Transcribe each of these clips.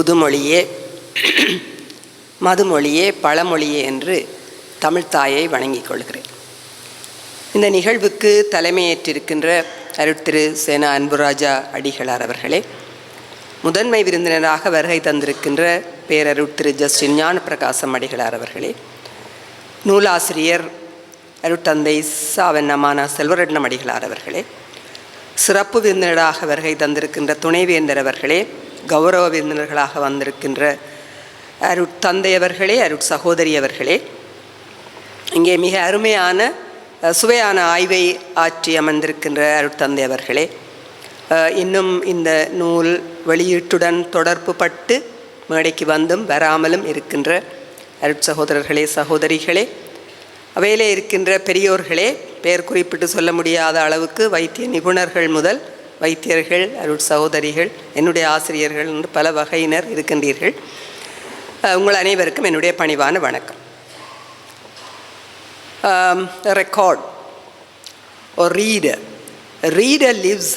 புதுமொழியே மதுமொழியே பழமொழியே என்று தமிழ்த்தாயை வணங்கிக் கொள்கிறேன். இந்த நிகழ்வுக்கு தலைமையேற்றிருக்கின்ற அருட்திரு சேனா அன்புராஜா அடிகளார் அவர்களே முதன்மை விருந்தினராக வருகை தந்திருக்கின்ற பேரருட் திரு ஜஸ்டின் ஞான பிரகாசம் அடிகளார் அவர்களே நூலாசிரியர் அருட்தந்தை சாவண்ணமான செல்வரட்னம் அடிகளார் அவர்களே சிறப்பு விருந்தினராக வருகை தந்திருக்கின்ற துணைவேந்தர் அவர்களே கௌரவ விருந்தினர்களாக வந்திருக்கின்ற அருட்தந்தை அவர்களே அருட் சகோதரியவர்களே இங்கே மிக அருமையான சுவையான ஆய்வை ஆற்றி அமர்ந்திருக்கின்ற அருட்தந்தை அவர்களே இன்னும் இந்த நூல் வெளியீட்டுடன் தொடர்பு பட்டு மேடைக்கு வந்தும் வராமலும் இருக்கின்ற அருட் சகோதரர்களே சகோதரிகளே அவையிலே இருக்கின்ற பெரியோர்களே பெயர் குறிப்பிட்டு சொல்ல முடியாத அளவுக்கு வைத்திய நிபுணர்கள் முதல் வைத்தியர்கள் அருள் சகோதரிகள் என்னுடைய ஆசிரியர்கள் என்று பல வகையினர் இருக்கின்றீர்கள் உங்கள் அனைவருக்கும் என்னுடைய பணிவான வணக்கம் record a reader or reader. A reader lives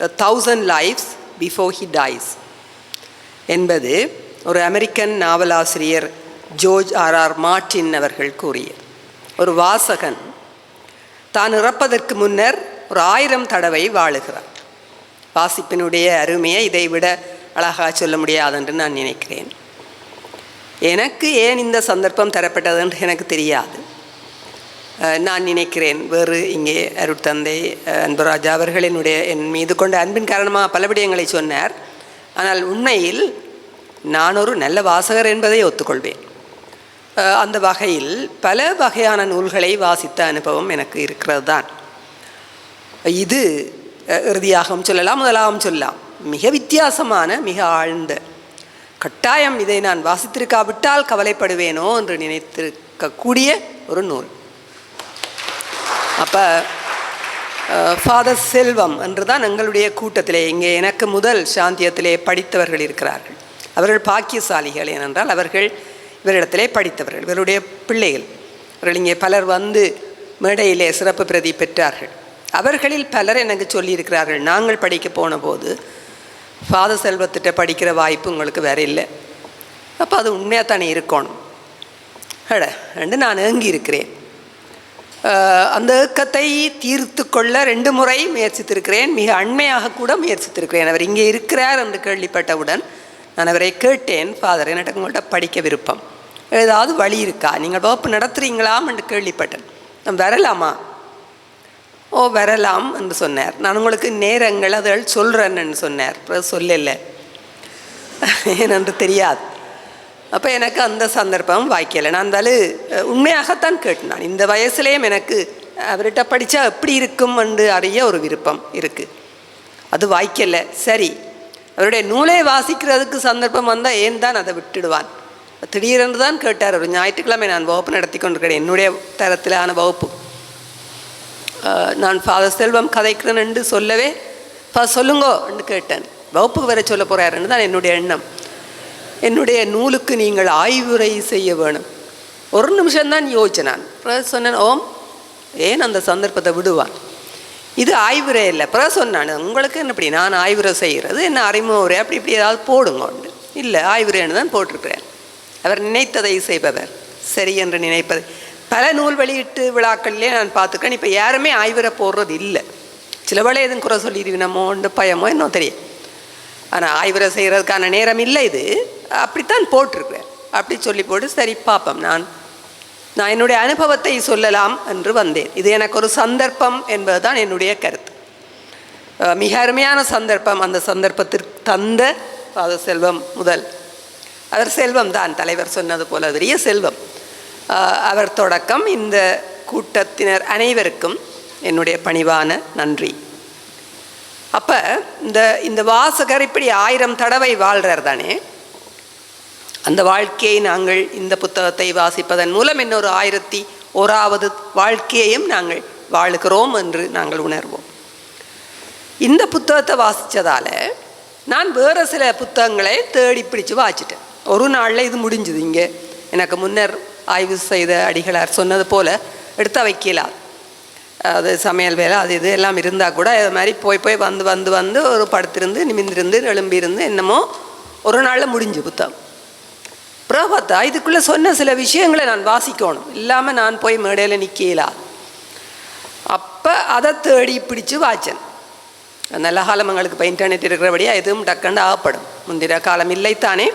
a thousand lives before he dies. என்பது ஒரு அமெரிக்கன் நாவலாசிரியர் ஜோர்ஜ் ஆர் ஆர் மார்டின் அவர்கள் கூறிய ஒரு வாசகன் தான் இறப்பதற்கு முன்னர் ஒரு ஆயிரம் தடவை வாழுகிறார் வாசிப்பினுடைய அருமையை இதை விட அழகாக சொல்ல முடியாது என்று நான் நினைக்கிறேன். எனக்கு ஏன் இந்த சந்தர்ப்பம் தரப்பட்டது என்று எனக்கு தெரியாது. நான் நினைக்கிறேன் வேறு இங்கே அருட்தந்தை அஹ் அன்பராஜா அவர்கள் என்னுடைய என் மீது கொண்ட அன்பின் காரணமாக பல விடயங்களை சொன்னார். ஆனால் உண்மையில் நான் ஒரு நல்ல வாசகர் என்பதை ஒத்துக்கொள்வேன். அந்த வகையில் பல வகையான நூல்களை வாசித்த அனுபவம் எனக்கு இருக்கிறது தான் இது இறுதியாகவும் சொல்லலாம் முதலாகவும் சொல்லலாம். மிக வித்தியாசமான மிக ஆழ்ந்த கட்டாயம் இதை நான் வாசித்திருக்காவிட்டால் கவலைப்படுவேனோ என்று நினைத்திருக்கக்கூடிய ஒரு நூல். அப்போ ஃபாதர் செல்வம் என்று தான் எங்களுடைய கூட்டத்திலே இங்கே எனக்கு முதல் சாந்தியத்திலே படித்தவர்கள் இருக்கிறார்கள். அவர்கள் பாக்கியசாலிகள் ஏனென்றால் அவர்கள் இவரிடத்திலே படித்தவர்கள் இவருடைய பிள்ளைகள். அவர்கள் இங்கே பலர் வந்து மேடையிலே சிறப்பு பிரதி பெற்றார்கள். அவர்களில் பலர் எனக்கு சொல்லியிருக்கிறார்கள். நாங்கள் படிக்க போன போது ஃபாதர் செல்வத்திட்ட படிக்கிற வாய்ப்பு உங்களுக்கு வேற இல்லை. அப்போ அது உண்மையாக தானே இருக்கணும். அட ரெண்டு நான் ஏங்கி இருக்கிறேன். அந்த ஏக்கத்தை தீர்த்து கொள்ள ரெண்டு முறை முயற்சித்திருக்கிறேன். மிக அண்மையாக கூட முயற்சித்திருக்கிறேன். அவர் இங்கே இருக்கிறார் என்று கேள்விப்பட்டவுடன் நான் அவரை கேட்டேன். ஃபாதர் எனக்கு உங்கள்கிட்ட படிக்க விருப்பம். ஏதாவது வழி இருக்கா? நீங்கள் வகுப்பு நடத்துகிறீங்களாம் என்று கேள்விப்பட்டேன். நான் வரலாமா? ஓ வரலாம் என்று சொன்னார். நான் உங்களுக்கு நேரங்கள் அதுகள் சொல்கிறேன்னு சொன்னார். அப்புறம் சொல்லலை. ஏனென்று தெரியாது. அப்போ எனக்கு அந்த சந்தர்ப்பம் வாய்க்கலை. நான் இருந்தாலும் உண்மையாகத்தான் கேட்டேன். நான் இந்த வயசுலேயும் எனக்கு அவர்கிட்ட படித்தா எப்படி இருக்கும் என்று அறிய ஒரு விருப்பம் இருக்குது அது வாய்க்கலை. சரி. அவருடைய நூலை வாசிக்கிறதுக்கு சந்தர்ப்பம் வந்தால் ஏன் தான் அதை விட்டுடுவான்? திடீரென்று தான் கேட்டார். ஒரு ஞாயிற்றுக்கிழமை நான் வகுப்பு நடத்தி கொண்டிருக்கிறேன். என்னுடைய தரத்திலான வகுப்பு. நான் ஃபாதர் செல்வம் கதைக்கிறேன் என்று சொல்லவே ஃபா சொல்லுங்கோ என்று கேட்டேன். வகுப்புக்கு வர சொல்ல போகிறாருன்னு தான் என்னுடைய எண்ணம். என்னுடைய நூலுக்கு நீங்கள் ஆய்வுரை செய்ய வேணும். ஒரு நிமிஷம்தான் யோசிச்சேன் நான். பிறகு சொன்னேன் ஓம். ஏன் அந்த சந்தர்ப்பத்தை விடுவான் இது ஆய்வுரை இல்லை பிறகு சொன்னான் உங்களுக்கு என்ன இப்படி நான் ஆய்வுரை செய்கிறது? என்ன அறிமுக உரை அப்படி இப்படி ஏதாவது போடுங்க. இல்லை ஆய்வுரைன்னு தான் போட்டிருக்கிறேன். அவர் நினைத்ததை செய்பவர். சரி என்று நினைப்பது. பல நூல் வெளியீட்டு விழாக்கள்லேயே நான் பார்த்துருக்கேன். இப்போ யாருமே ஆய்வரை போடுறது இல்லை. சில வேளை எதுவும் குறை சொல்லிடுவினமோன்னு பயமோ என்னோ தெரியும் ஆனால் ஆய்வரை செய்கிறதுக்கான நேரம் இல்லை இது. அப்படித்தான் போட்டிருக்கிறேன். அப்படி சொல்லி போட்டு சரி பார்ப்போம் நான். நான் என்னுடைய அனுபவத்தை சொல்லலாம் என்று வந்தேன். இது எனக்கு ஒரு சந்தர்ப்பம் என்பதுதான் என்னுடைய கருத்து. மிக அருமையான சந்தர்ப்பம் அந்த சந்தர்ப்பத்திற்கு தந்த பாத செல்வம் முதல். அவர் செல்வம் தான் தலைவர் சொன்னது போல பெரிய செல்வம். அவர் தொடக்கம் இந்த கூட்டத்தினர் அனைவருக்கும் என்னுடைய பணிவான நன்றி. அப்போ இந்த இந்த வாசகர் இப்படி ஆயிரம் தடவை வாழ்கிறார் தானே? அந்த வாழ்க்கையை நாங்கள் இந்த புத்தகத்தை வாசிப்பதன் மூலம் இன்னொரு ஆயிரத்தி ஓராவது வாழ்க்கையையும் நாங்கள் வாழுகிறோம் என்று நாங்கள் உணர்வோம். இந்த புத்தகத்தை வாசித்ததால் நான் வேறு சில புத்தகங்களை தேடி பிடிச்சு வாசிட்டேன் ஒரு நாளில் இது முடிஞ்சுது இங்கே. எனக்கு முன்னர் ஆய்வு செய்த அடிகளார் சொன்னது போல் எடுத்து வைக்கலாம் அது சமையல் வேலை அது இது எல்லாம் இருந்தால் கூட அது மாதிரி போய் போய் வந்து வந்து வந்து ஒரு படுத்திருந்து நிமிந்திருந்து எழும்பியிருந்து என்னமோ ஒரு நாளில் முடிஞ்சு புத்தகம். அப்புறம் பார்த்தா இதுக்குள்ளே சொன்ன சில விஷயங்களை நான் வாசிக்கணும். இல்லாமல் நான் போய் மேடையில் நிற்கலாம் அப்போ அதை தேடி பிடிச்சு வாச்சன். நல்ல காலம் எங்களுக்கு இப்போ இன்டர்நெட் இருக்கிறபடியாக எதுவும் டக்குன்னு ஆகப்படும். முந்திர காலம் இல்லைத்தானே?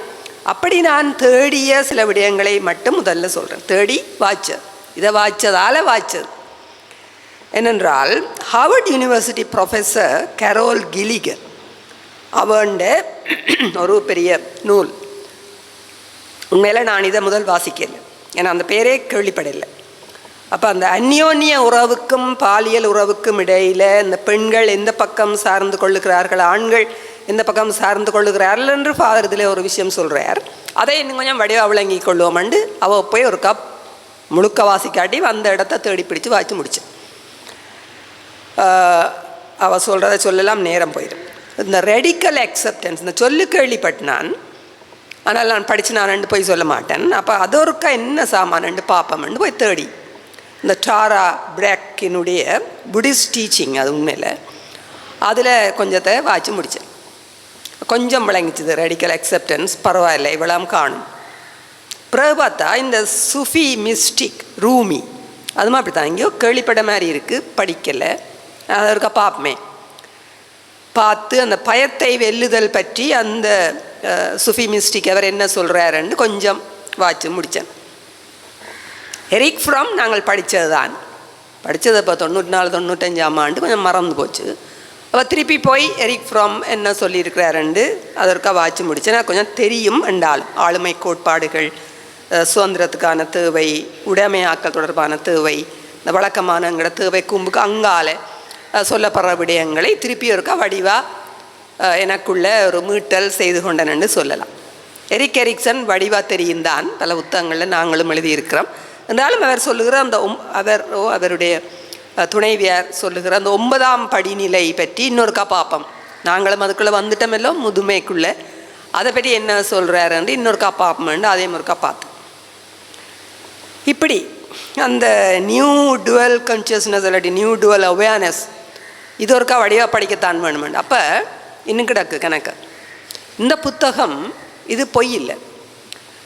அப்படி நான் தேடிய சில விடயங்களை மட்டும் முதல்ல சொல்கிறேன் தேடி வாய்ச்சது இதை வாய்ச்சதால் வாய்ச்சது என்னென்றால் Harvard university professor Carol Gilligan அவண்ட ஒரு பெரிய நூல். உண்மையில் நான் இதை முதல் வாசிக்கலை. ஏன்னா அந்த பேரே கேள்விப்படலை. அப்போ அந்த அந்யோன்ய உறவுக்கும் பாலியல் உறவுக்கும் இடையில் இந்த பெண்கள் எந்த பக்கம் சார்ந்து கொள்ளுகிறார்கள் ஆண்கள் இந்த பக்கம் சார்ந்து கொள்ளுகிறார்கள் என்று ஃபாதர் இதில் ஒரு விஷயம் சொல்கிறார் அதை இன்னும் கொஞ்சம் வடிவாக விளங்கி கொள்வோமண்டு அவள் போய் ஒரு கப் முழுக்க வாசிக்காட்டி அந்த இடத்த தேடி பிடிச்சு வாய்ச்சி முடிச்சேன் அவள் சொல்கிறத சொல்லலாம் நேரம் போயிடும். இந்த ரெடிக்கல் அக்செப்டன்ஸ் இந்த சொல்லு கேள்விப்பட்டினான். ஆனால் நான் படித்து நான் போய் சொல்ல மாட்டேன். அப்போ அது ஒருக்கா என்ன சாமான் பார்ப்போம்னு போய் தேடி. இந்த டாரா பிராக்கினுடைய புடிஸ்ட் டீச்சிங் அது உண்மையில். அதில் கொஞ்சத்தை வாய்ச்சி முடித்தேன் கொஞ்சம் விளங்கிச்சுது. ரெடிக்கல் அக்செப்டன்ஸ் பரவாயில்ல இவ்வளோ காணும். பிறகு பார்த்தா இந்த சுஃபி மிஸ்டிக் ரூமி அதுமா அப்படி தான். எங்கேயோ கேள்விப்பட மாதிரி இருக்குது படிக்கலை. அதை இருக்க பார்ப்போமே. பார்த்து அந்த பயத்தை வெல்லுதல் பற்றி அந்த சுஃபி மிஸ்டிக் அவர் என்ன சொல்கிறாருன்னு கொஞ்சம் வாட்சி முடித்தேன் எரிக் ஃப்ரம் நாங்கள் படித்தது தான் படித்தது இப்போ தொண்ணூற்றி நாலு தொண்ணூற்றஞ்சாம் ஆண்டு கொஞ்சம் மறந்து போச்சு. அவள் திருப்பி போய் எரிக் ஃப்ரம் என்ன சொல்லியிருக்கிறாருண்டு? அதற்காக வாட்சி முடித்தேன் கொஞ்சம் தெரியும் என்றால் ஆளுமை கோட்பாடுகள் சுதந்திரத்துக்கான தேவை உடைமையாக்கல் தொடர்பான தேவை இந்த வழக்கமான வழக்கமானங்கிற தேவை கும்புக்கு அங்கால சொல்லப்படுற விடயங்களை திருப்பி ஒருக்கா வடிவாக எனக்குள்ள ஒரு மீட்டல் செய்து கொண்டனன்னு சொல்லலாம். எரிக் எரிக்சன் வடிவா தெரியும் தான் பல புத்தகங்களில் நாங்களும் எழுதியிருக்கிறோம். என்றாலும் அவர் சொல்லுகிற அந்த ஒம் அவர் அவருடைய துணைவியார் சொல்லுகிற அந்த ஒன்பதாம் படிநிலை பற்றி இன்னொருக்கா பார்ப்போம் நாங்களும் அதுக்குள்ளே வந்துட்டோமெல்லோ முதுமைக்குள்ளே. அதை பற்றி என்ன சொல்கிறாருன்னு இன்னொருக்கா பார்ப்போம்னு அதே முறுக்கா பார்த்து இப்படி அந்த நியூ டுவல் கான்சியஸ்னஸ் இல்லாட்டி நியூ டுவல் அவேர்னஸ் இது ஒருக்கா வடிவாக படிக்கத்தான் வேணுமெண்டு. அப்போ இன்னும் கிடக்கு கணக்கு. இந்த புத்தகம் இது பொய் இல்லை.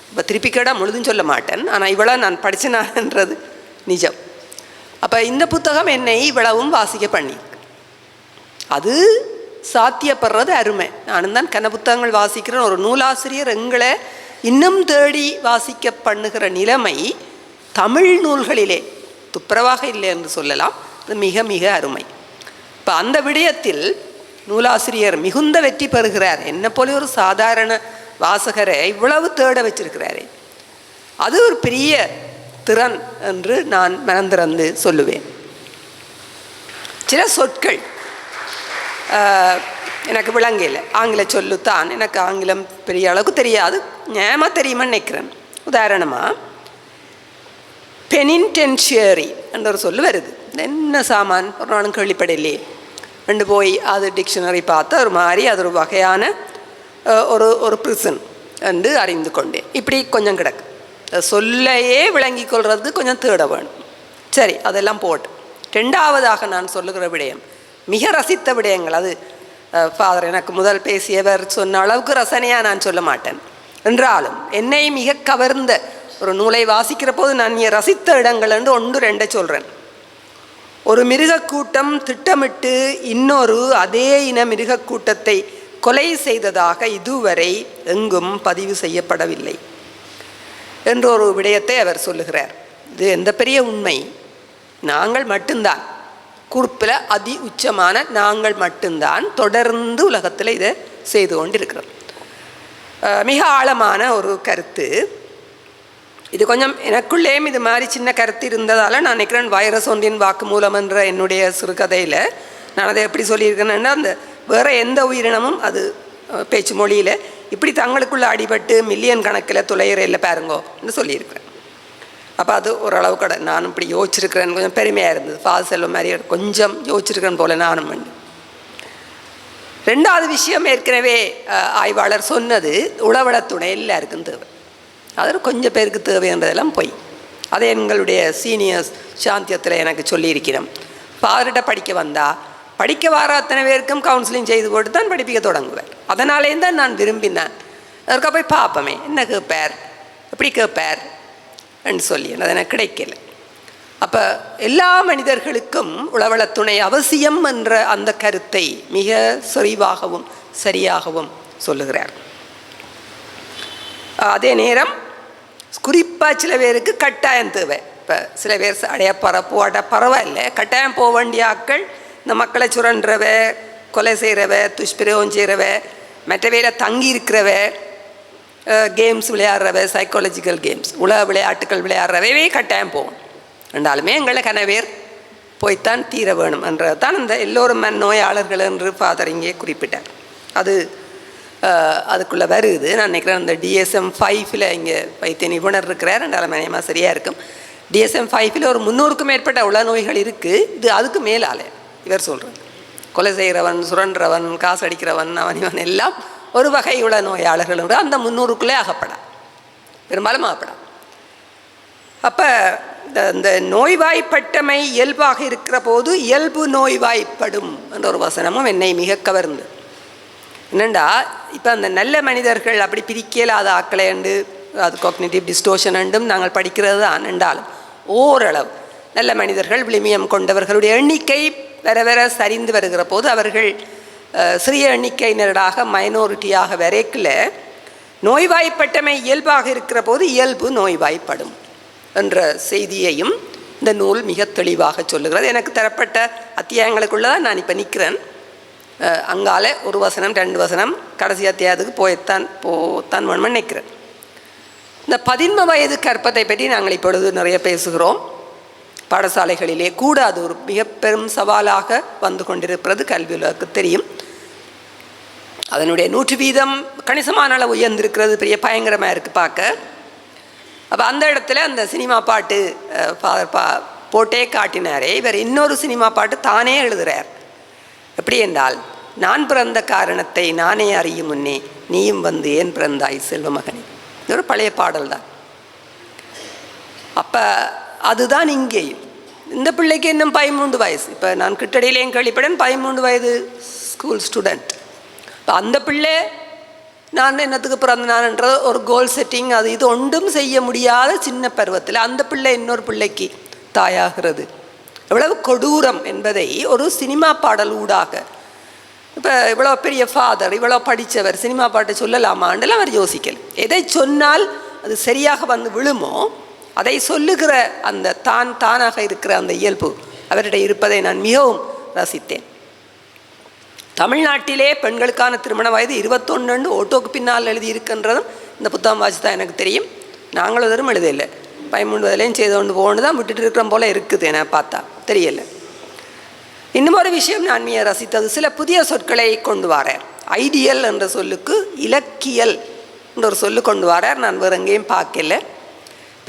இப்போ திருப்பி கேட முழுதும் சொல்ல மாட்டேன். ஆனால் இவ்வளோ நான் படிச்சினான்ன்றது நிஜம். அப்போ இந்த புத்தகம் என்னை இவ்வளவும் வாசிக்க பண்ணி. அது சாத்தியப்படுறது அருமை. நானும் தான் கன புத்தகங்கள் வாசிக்கிறேன். ஒரு நூலாசிரியர் எங்களை இன்னும் தேடி வாசிக்க பண்ணுகிற நிலைமை தமிழ் நூல்களிலே துப்புரவாக இல்லை என்று சொல்லலாம். அது மிக மிக அருமை. இப்போ அந்த விடயத்தில் நூலாசிரியர் மிகுந்த வெற்றி பெறுகிறார். என்னை போல ஒரு சாதாரண வாசகரை இவ்வளவு தேட வச்சிருக்கிறாரே. அது ஒரு பெரிய திறன் என்று நான் மனந்திறந்து சொல்லுவேன். சில சொற்கள் எனக்கு விளங்கல. ஆங்கில சொல்லுத்தான். எனக்கு ஆங்கிலம் பெரிய அளவுக்கு தெரியாது. ஞாபகம் தெரியுமான்னு நினைக்கிறேன். உதாரணமாக பெனின்டென்ஷியரி என்ற ஒரு சொல்லு வருது. என்ன சாமான்? ஒரு நாளும் கேள்விப்படலையே. ரெண்டு போய் அது டிக்ஷனரி பார்த்து ஒரு மாதிரி அது ஒரு வகையான ஒரு ஒரு ப்ரிசன் என்று அறிந்து கொண்டேன். இப்படி கொஞ்சம் கிடக்கு. சொல்லையே விளங்கி கொள்வது கொஞ்சம் தேட வேணும். சரி அதெல்லாம் போட்டு. ரெண்டாவதாக நான் சொல்லுகிற விடயம் மிக ரசித்த விடயங்கள். அது ஃபாதர் எனக்கு முதல் பேசியவர் சொன்ன அளவுக்கு ரசனையாக நான் சொல்ல மாட்டேன். என்றாலும் என்னை மிக கவர்ந்த ஒரு நூலை வாசிக்கிற போது நான் இங்கே ரசித்த இடங்கள் என்று ஒன்று ரெண்டை சொல்கிறேன் ஒரு மிருகக்கூட்டம் திட்டமிட்டு இன்னொரு அதே இன மிருகக்கூட்டத்தை கொலை செய்ததாக இதுவரை எங்கும் பதிவு செய்யப்படவில்லை. என்ற ஒரு விடயத்தை அவர் சொல்லுகிறார். இது எந்த பெரிய உண்மை? நாங்கள் மட்டும்தான். குறிப்பில் அதி உச்சமான நாங்கள் மட்டும்தான் தொடர்ந்து உலகத்தில் இதை செய்து கொண்டிருக்கிறோம். மிக ஆழமான ஒரு கருத்து. இது கொஞ்சம் எனக்குள்ளேயும் இது மாதிரி சின்ன கருத்து இருந்ததால் நான் நினைக்கிறேன் வைரஸ் ஒன்றின் வாக்குமூலம் என்ற என்னுடைய சிறுகதையில் நான் அதை எப்படி சொல்லியிருக்கேன்னா அந்த வேறு எந்த உயிரினமும் அது பேச்சு மொழியில் இப்படி தங்களுக்குள்ளே அடிபட்டு மில்லியன் கணக்கில் துளையிறையில் பாருங்கோன்னு சொல்லியிருக்கிறேன். அப்போ அது ஓரளவு கடை நானும் இப்படி யோசிச்சிருக்கிறேன் கொஞ்சம் பெருமையாக இருந்தது. ஃபாதர் செல்வம் மாதிரி கொஞ்சம் யோசிச்சிருக்கிறேன் போல நானும் உண்டு ரெண்டாவது விஷயம் ஏற்கனவே ஆய்வாளர் சொன்னது உளவள துணை எல்லாருக்கும் தேவை. அதில் கொஞ்சம் பேருக்கு தேவைன்றதெல்லாம் போய். அதை எங்களுடைய சீனியர்ஸ் சாந்தியத்தில் எனக்கு சொல்லியிருக்கிறோம் ஃபாதர்கிட்ட படிக்க வந்தால் படிக்க வர அத்தனை பேருக்கும் கவுன்சிலிங் செய்து போட்டு தான் படிப்பிக்க தொடங்குவேன். அதனாலே தான் நான் விரும்பினேன். அதற்காக போய் பார்ப்போமே என்ன கேட்பார்? எப்படி கேட்பார்? என்று சொல்லி அது எனக்கு கிடைக்கல. அப்போ எல்லா மனிதர்களுக்கும் உளவளத் துணை அவசியம் என்ற அந்த கருத்தை மிக சொறிவாகவும் சரியாகவும் சொல்லுகிறார். அதே நேரம் குறிப்பாக சில பேருக்கு கட்டாயம் தேவை. இப்போ சில பேர் அடைய பர போட பரவாயில்ல. கட்டாயம் போக வேண்டிய ஆட்கள் இந்த மக்களை சுரண்டுறவ கொலை செய்கிறவ துஷ்பிரயோகம் செய்கிறவ மற்றவையில் தங்கி இருக்கிறவ கேம்ஸ் விளையாடுறவ சைக்காலஜிக்கல் கேம்ஸ் உலக விளையாட்டுகள் விளையாடுறவே கட்டாயம் போகும். ரெண்டாலுமே எங்களை கனவேர் போய்த்தான் தீர வேணும் என்றது தான் இந்த எல்லோரும் மன் நோயாளர்கள் என்று ஃபாதர் இங்கே குறிப்பிட்டார். அது அதுக்குள்ளே வருது. நான் நினைக்கிறேன் இந்த டிஎஸ்எம் ஃபைவ்ல இங்கே வைத்திய நிபுணர் இருக்கிறார். ரெண்டாலும் மனையமாக சரியாக இருக்கும். டிஎஸ்எம் ஃபைவ்ல ஒரு முந்நூறுக்கும் மேற்பட்ட உள நோய்கள் இருக்குது இது அதுக்கு மேலாலே. இவர் சொல்கிறார் கொலை செய்கிறவன் சுரன்றவன் காசு அடிக்கிறவன் அவன் இவன் எல்லாம் ஒரு வகையுள்ள நோயாளர்கள் அந்த முந்நூறுக்குள்ளே அகப்படா பெரும்பாலும் அகப்படா அப்போ இந்த இந்த நோய்வாய்ப்பட்டமை இயல்பாக இருக்கிற போது இயல்பு நோய்வாய்ப்படும் என்ற ஒரு வசனமும் என்னை மிக கவர்ந்து. என்னண்டா இப்போ அந்த நல்ல மனிதர்கள் அப்படி பிரிக்கலாத ஆக்களைண்டு அது காக்னேட்டிவ் டிஸ்டோஷன் உண்டும் நாங்கள் படிக்கிறது தான் என்றாலும் ஓரளவு நல்ல மனிதர்கள் விளிமியம் கொண்டவர்களுடைய எண்ணிக்கை வேற வெற சரிந்து வருகிற போது அவர்கள் சிறிய எண்ணிக்கையினராக மைனாரிட்டியாக வரைக்கல நோய்வாய்ப்பட்டமை இயல்பாக இருக்கிற போது இயல்பு நோய்வாய்ப்படும் என்ற செய்தியையும் இந்த நூல் மிக தெளிவாக சொல்லுகிறது. எனக்கு தரப்பட்ட அத்தியாயங்களுக்குள்ளதான் நான் இப்போ நிற்கிறேன் அங்கால ஒரு வசனம் ரெண்டு வசனம் கடைசி அத்தியாயத்துக்கு போய்த்தான் போத்தான் வேணும்னு நினைக்கிறேன். இந்த பதின்ம வயது கற்பத்தை பற்றி நாங்கள் இப்பொழுது நிறைய பேசுகிறோம். பாடசாலைகளிலே கூட அது ஒரு மிக பெரும் சவாலாக வந்து கொண்டிருக்கிறது கல்வி உலகுக்கு தெரியும். அதனுடைய நூற்று வீதம் கணிசமான அளவு உயர்ந்திருக்கிறது. பெரிய பயங்கரமாக இருக்குது பார்க்க. அப்போ அந்த இடத்துல அந்த சினிமா பாட்டு ஃபாதர் பா போட்டே காட்டினாரே. இவர் இன்னொரு சினிமா பாட்டு தானே எழுதுகிறார் எப்படி என்றால் நான் பிறந்த காரணத்தை நானே அறியும் முன்னே நீயும் வந்து ஏன் பிறந்தாய் செல்வ மகனே. இது ஒரு பழைய பாடல் தான். அப்போ அதுதான் இங்கேயும் இந்த பிள்ளைக்கு இன்னும் பதிமூன்று வயசு. இப்போ நான் கிட்டடியிலேயும் கழிப்படேன் பதிமூன்று வயது ஸ்கூல் ஸ்டூடெண்ட் இப்போ அந்த பிள்ளை நான் என்னத்துக்கு பிறந்தனான்ன்ற ஒரு கோல் செட்டிங் அது இது ஒன்றும் செய்ய முடியாத சின்ன பருவத்தில் அந்த பிள்ளை இன்னொரு பிள்ளைக்கு தாயாகிறது. எவ்வளவு கொடூரம் என்பதை ஒரு சினிமா பாடல் ஊடாக. இப்போ இவ்வளோ பெரிய ஃபாதர் இவ்வளோ படித்தவர் சினிமா பாட்டை சொல்லலாமான்னுலாம் அவர் யோசிக்கல. எதை சொன்னால் அது சரியாக வந்து விழுமோ அதை சொல்லுகிற அந்த தான் தானாக இருக்கிற அந்த இயல்பு அவரிடம் இருப்பதை நான் மிகவும் ரசித்தேன். தமிழ்நாட்டிலே பெண்களுக்கான திருமண வயது இருபத்தொன்னு ஓட்டோக்கு பின்னால் எழுதி இருக்கின்றதும் இந்த புத்தகம் வாசி தான் எனக்கு தெரியும். நாங்களும் தரும் எழுதலை. பதிமூணு செய்து கொண்டு போகணும் தான் விட்டுட்டு இருக்கிற போல இருக்குது என பார்த்தா. தெரியல. இன்னும் ஒரு விஷயம் நான் மிக ரசித்தது. சில புதிய சொற்களை கொண்டு வரார். ஐடியல் என்ற சொல்லுக்கு இலக்கியல் என்ற ஒரு சொல்லு கொண்டு வரார். நான் வேறு எங்கேயும் பார்க்கல.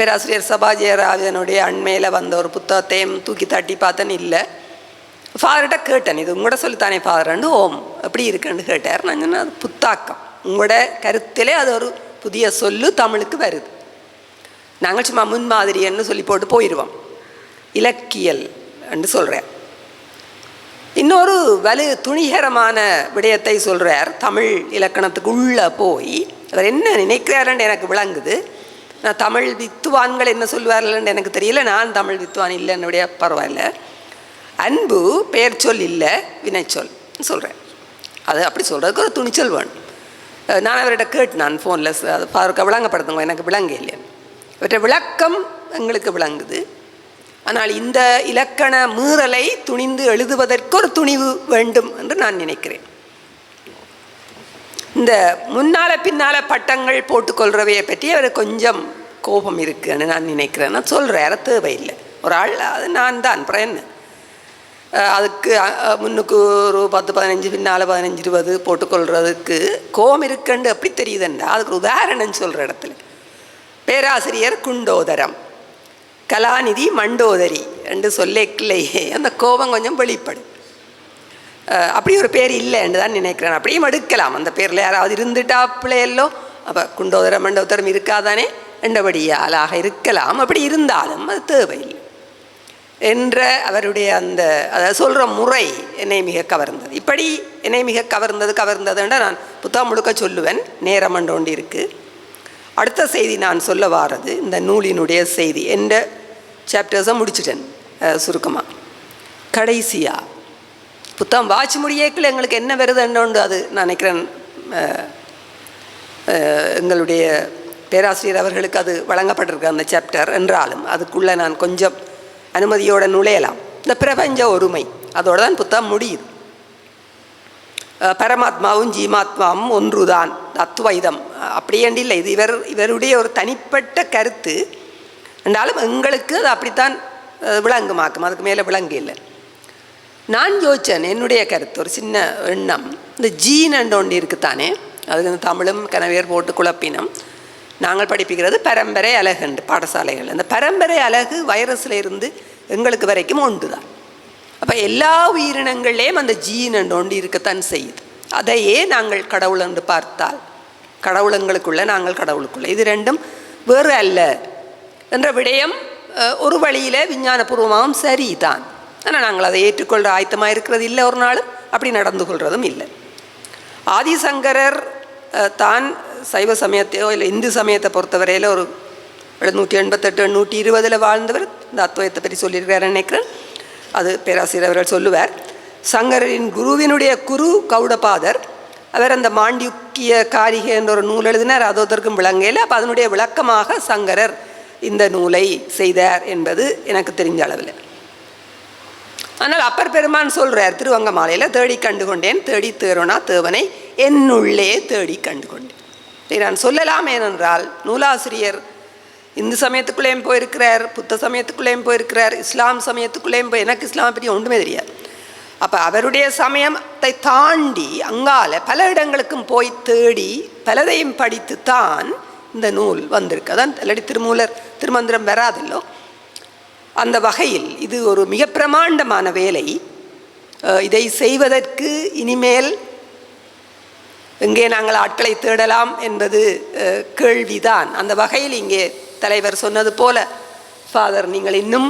பேராசிரியர் சபாஜயராஜனுடைய அண்மையில் வந்த ஒரு புத்தகத்தையும் தூக்கி தட்டி பார்த்தேன்னு இல்லை. ஃபாதர்கிட்ட கேட்டேன். இது உங்களோட சொல்லித்தானே ஃபாதர்ண்டு ஓம். எப்படி இருக்குன்னு கேட்டார். நான் சொன்னேன் அது புத்தாக்கம். உங்களோட கருத்திலே அது ஒரு புதிய சொல்லு தமிழுக்கு வருது. நாங்கள் சும்மா முன்மாதிரியன்னு சொல்லி போட்டு போயிடுவோம் இலக்கியல் என்று சொல்கிறேன் இன்னொரு வலு துணிகரமான விடயத்தை சொல்கிறார் தமிழ் இலக்கணத்துக்கு உள்ளே போய் அவர் என்ன நினைக்கிறாருன்னு எனக்கு விளங்குது. நான் தமிழ் வித்துவான்கள் என்ன சொல்வார்கள்னு எனக்கு தெரியல. நான் தமிழ் வித்துவான் இல்லை என்னுடைய பரவாயில்ல. அன்பு பெயர் சொல் இல்லை வினைச்சொல் சொல்கிறேன் அது அப்படி சொல்கிறதுக்கு ஒரு துணிச்சல் வேணும். நான் அவர்கிட்ட கேட்டு நான் ஃபோனில் அவருக்கு விளங்கப்படுத்துங்க. எனக்கு விளங்க இல்லையா இவற்றை விளக்கம் எங்களுக்கு விளங்குது. ஆனால் இந்த இலக்கண மீறலை துணிந்து எழுதுவதற்கு ஒரு துணிவு வேண்டும் என்று நான் நினைக்கிறேன். இந்த முன்னால பின்னால பட்டங்கள் போட்டுக்கொள்றவையை பற்றி அவர் கொஞ்சம் கோபம் இருக்குன்னு நான் நினைக்கிறேன். நான் சொல்கிறேன் தேவையில்லை. ஒரு ஆள் அது நான் தான் அப்புறம் என்ன? அதுக்கு முன்னுக்கு ஒரு பத்து பதினஞ்சு பின்னால் பதினஞ்சு இருபது போட்டுக்கொள்றதுக்கு கோபம் இருக்குன்னு எப்படி தெரியுதுண்டா அதுக்கு உதாரணம் சொல்கிற இடத்துல. பேராசிரியர் குண்டோதரம் கலாநிதி மண்டோதரி என்று சொல்லேக்கில்லையே அந்த கோபம் கொஞ்சம் வெளிப்படும். அப்படி ஒரு பேர் இல்லைன்னு தான் நினைக்கிறேன். அப்படியும் எடுக்கலாம். அந்த பேரில் யாராவது இருந்துட்டா பிள்ளையல்லோ அப்போ குண்டோதரம் மண்டோதரம் இருக்காதானே என்றபடியாலாக இருக்கலாம். அப்படி இருந்தாலும் அது தேவையில்லை என்ற அவருடைய அந்த அதை சொல்கிற முறை என்னை மிக கவர்ந்தது. இப்படி என்னை மிக கவர்ந்தது கவர்ந்ததுன்ற நான் புத்தகம் முழுக்க சொல்லுவேன். நேரம் ஒன்று இருக்குது அடுத்த செய்தி நான் சொல்ல வாரது இந்த நூலினுடைய செய்தி. என்ற சாப்டர்ஸை முடிச்சிட்டேன். சுருக்கமாக கடைசியாக புத்தகம் வாட்சி முடியேக்கில் எங்களுக்கு என்ன வருதுன்னு அது நான் நினைக்கிறேன் எங்களுடைய பேராசிரியர் அவர்களுக்கு அது வழங்கப்பட்டிருக்கு அந்த சாப்டர் என்றாலும். அதுக்குள்ளே நான் கொஞ்சம் அனுமதியோடு நுழையலாம். இந்த பிரபஞ்ச ஒருமை அதோடு தான் புத்தகம் முடியுது. பரமாத்மாவும் ஜீமாத்மாவும் ஒன்றுதான் அத்வைதம் அப்படியேண்டி இல்லை இது இவர் இவருடைய ஒரு தனிப்பட்ட கருத்து. என்றாலும் எங்களுக்கு அது அப்படித்தான் விளங்குமாக்கும். அதுக்கு மேலே விளங்கு இல்லை. நான் யோசித்தேன் என்னுடைய கருத்து ஒரு சின்ன எண்ணம். இந்த ஜீன் என்ற ஒன்று இருக்குத்தானே அதுக்கு இந்த தமிழும் கனவியர் போட்டு குழப்பினம். நாங்கள் படிப்பிக்கிறது பரம்பரை அழகுண்டு பாடசாலைகள். அந்த பரம்பரை அழகு வைரஸில் இருந்து எங்களுக்கு வரைக்கும் உண்டு தான் அப்போ எல்லா உயிரினங்கள்லேயும் அந்த ஜீன் அண்டு ஒன்று இருக்கத்தான் செய்யுது. அதையே நாங்கள் கடவுள் என்று பார்த்தால் கடவுளுங்களுக்குள்ள நாங்கள் கடவுளுக்குள்ள. இது ரெண்டும் வேறு அல்ல. என்ற விடயம் ஒரு வழியில் விஞ்ஞானபூர்வமாகவும் சரிதான். ஆனால் நாங்கள் அதை ஏற்றுக்கொள்கிற ஆயத்தமாக இருக்கிறது இல்லை ஒரு நாளும். அப்படி நடந்து கொள்வதும் இல்லை. ஆதிசங்கரர் தான் சைவ சமயத்தையோ இல்லை இந்து சமயத்தை பொறுத்தவரையில் ஒரு எழுநூற்றி எண்பத்தெட்டு எண்ணூற்றி இருபதில் வாழ்ந்தவர். இந்த அத்வைத்தை பற்றி சொல்லியிருக்காரு நினைக்கிறேன். அது பேராசிரியர் அவர்கள் சொல்லுவார். சங்கரின் குருவினுடைய குரு கௌடபாதர். அவர் அந்த மாண்டியுக்கிய காரிகை என்ற ஒரு நூல் எழுதினார். அது விளங்கையில் அப்போ அதனுடைய விளக்கமாக சங்கரர் இந்த நூலை செய்தார் என்பது எனக்கு தெரிஞ்ச அளவில். ஆனால் அப்பர் பெருமான் சொல்கிறார் திருவங்க மாலையில் தேடி கண்டு கொண்டேன் தேடி தேரோனா தேவனை என்னுள்ளே தேடி கண்டு கொண்டேன் இதை நான் சொல்லலாம் ஏனென்றால் நூலாசிரியர் இந்து சமயத்துக்குள்ளேயும் போயிருக்கிறார் புத்த சமயத்துக்குள்ளேயும் போயிருக்கிறார் இஸ்லாம் சமயத்துக்குள்ளேயும் போய் எனக்கு இஸ்லாமை பற்றி ஒன்றுமே தெரியாது. அப்போ அவருடைய சமயத்தை தாண்டி அங்கால பல இடங்களுக்கும் போய் தேடி பலதையும் படித்து தான் இந்த நூல் வந்திருக்கு. அதான் இல்லாட்டி திருமூலர் திருமந்திரம் வராதில்லோ? அந்த வகையில் இது ஒரு மிக பிரமாண்டமான வேலை. இதை செய்வதற்கு இனிமேல் எங்கே நாங்கள் ஆட்களை தேடலாம் என்பது கேள்விதான். அந்த வகையில் இங்கே தலைவர் சொன்னது போல ஃபாதர் நீங்கள் இன்னும்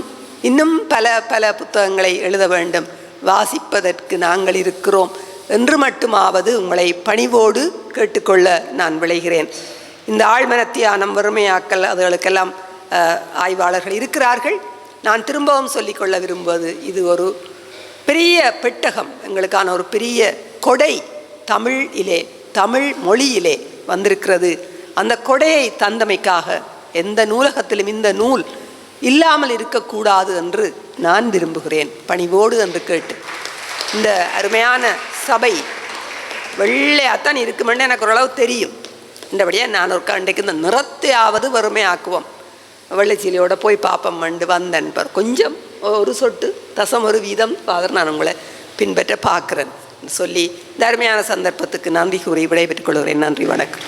இன்னும் பல பல புத்தகங்களை எழுத வேண்டும். வாசிப்பதற்கு நாங்கள் இருக்கிறோம். என்று மட்டுமாவது உங்களை பணிவோடு கேட்டுக்கொள்ள நான் விளைகிறேன் இந்த ஆழ்மனத்தியானம் வறுமையாக்கல் அதுகளுக்கெல்லாம் ஆய்வாளர்கள் இருக்கிறார்கள். நான் திரும்பவும் சொல்லிக்கொள்ள விரும்புவது இது ஒரு பெரிய பெட்டகம் எங்களுக்கான ஒரு பெரிய கொடை தமிழிலே தமிழ் மொழியிலே வந்திருக்கிறது. அந்த கொடையை தந்தமைக்காக எந்த நூலகத்திலும் இந்த நூல் இல்லாமல் இருக்கக்கூடாது என்று நான் விரும்புகிறேன். பணிவோடு என்று கேட்டு. இந்த அருமையான சபை வெள்ளையாத்தான் இருக்குமென்னு எனக்கு ஓரளவு தெரியும். இந்தபடியாக நான் ஒரு கண்டைக்கு இந்த நிறத்தையாவது வறுமையாக்குவோம். வெள்ளைச்சீலியோட போய் பாப்பம் மண்டு வந்தேன் பார் கொஞ்சம் ஒரு சொட்டு தசம் ஒரு வீதம் ஃபாதர் நான் உங்களை பின்பற்ற பார்க்குறேன் சொல்லி இந்த அருமையான சந்தர்ப்பத்துக்கு நன்றி கூறி விடைபெற்றுக் கொள்கிறேன் நன்றி வணக்கம்